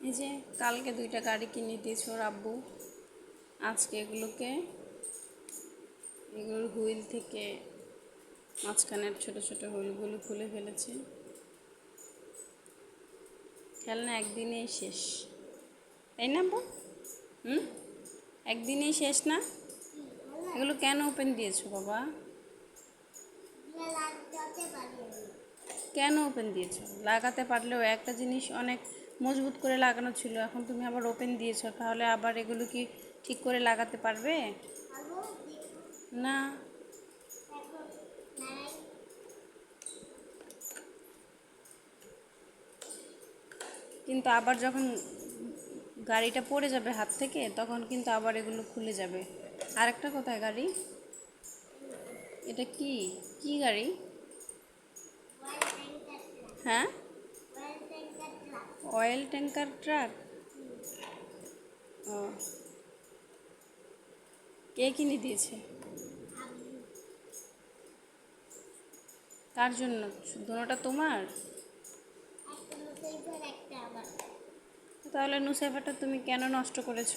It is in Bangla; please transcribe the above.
এই যে কালকে দুইটা গাড়ি কিনে দিয়েছে ওর আব্বু। আজকে এগুলোকে, এগুলোর হুইল থেকে মাঝখানের ছোট ছোট হুইলগুলো খুলে ফেলেছে। খেলনা একদিনেই শেষ। তাই না আব্বু? হুম? একদিনেই শেষ না? এগুলো কেন ওপেন দিয়েছ বাবা? কেন ওপেন দিয়েছ? লাগাতে পারলেও একটা জিনিস অনেক মজবুত করে লাগানো ছিল, এখন তুমি আবার ওপেন দিয়েছ, তাহলে আবার এগুলো কি ঠিক করে লাগাতে পারবে? না। কিন্তু আবার যখন গাড়িটা পড়ে যাবে হাত থেকে, তখন কিন্তু আবার এগুলো খুলে যাবে। আরেকটা কোথায় গাড়ি? এটা কি? কি গাড়ি? হ্যাঁ? অয়েল ট্যাঙ্কার ট্রাক ও কে কিনে দিয়েছে? কার জন্য? দুটোটা তোমার? তাহলে নুসাইফাটা তুমি কেন নষ্ট করেছ?